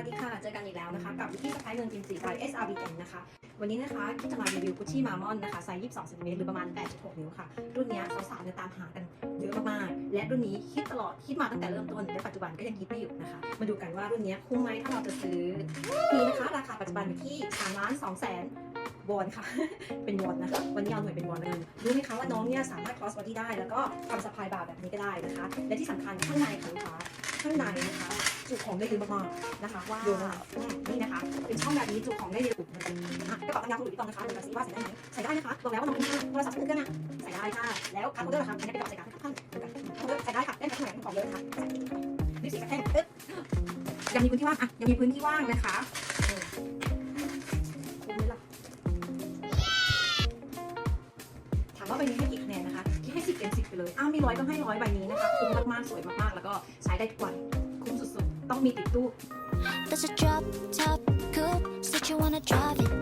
วัสดีค่ะ เจอกันอีกแล้วนะคะกับวิธีสะพายเงินจินจี by SRBN นะคะ วันนี้นะคะพี่จะมารีวิวกุชชี่มามอนนะคะไซส์ 22เซนติเมตรหรือประมาณ 8.6 นิ้วค่ะ รุ่นนี้สาวๆเนี่ยตามหากันเยอะมากๆ และรุ่นนี้ฮิตตลอดฮิตมาตั้งแต่เริ่มต้นและปัจจุบันก็ยังฮิตไม่หยุดนะคะ มาดูกันว่ารุ่นนี้คุ้มไหมถ้าเราจะซื้อนี่นะคะ ราคาปัจจุบันอยู่ที่3ล้าน2แสนวอนค่ะ เป็นวอนนะคะ วันนี้เอาหน่วยเป็นวอนเลยรู้ไหมคะว่าน้องเนี่ยสามารถ cross body ได้ แล้วก็ทำสะพายบ่าแบบนี้ก็ได้นะคะ และที่สำคัญข้างในค่ะลูกค้าข้างในนะคะ จุของได้เยอะมากๆนะคะว่านี่นะคะ เป็นช่องแบบนี้จุของได้เยอะอะกระเป๋าตังยาวของหลุยส์ตองนะคะดูกันสิว่าใส่ได้ไหมใส่ได้นะคะบอกแล้วว่าน้องมีโทรศัพท์มือเครื่องอะใส่ได้ค่ะแล้วคาร์โคเดอร์ค่ะอันนี้เป็นกระเป๋าใส่การ์ดข้างคาร์โคเดอร์ใส่ได้ค่ะเล่นกับข้างในของเยอะนะคะลิปสติกระแทกปึ๊บยังมีพื้นที่ว่างอะยังมีพื้นที่ว่างนะคะถามว่าใบนี้ให้กี่คะแนนนะคะที่ให้สิบเต็มสิบไปเลยอ้ามีร้อยก็ให้ร้อยใบนี้นะคะคุ้มมากๆสวยมากๆ แล้วก็ใช้ได้ทุกวัน ต้องมีติดตู้ There's a drop top coupe, said you wanna drive it.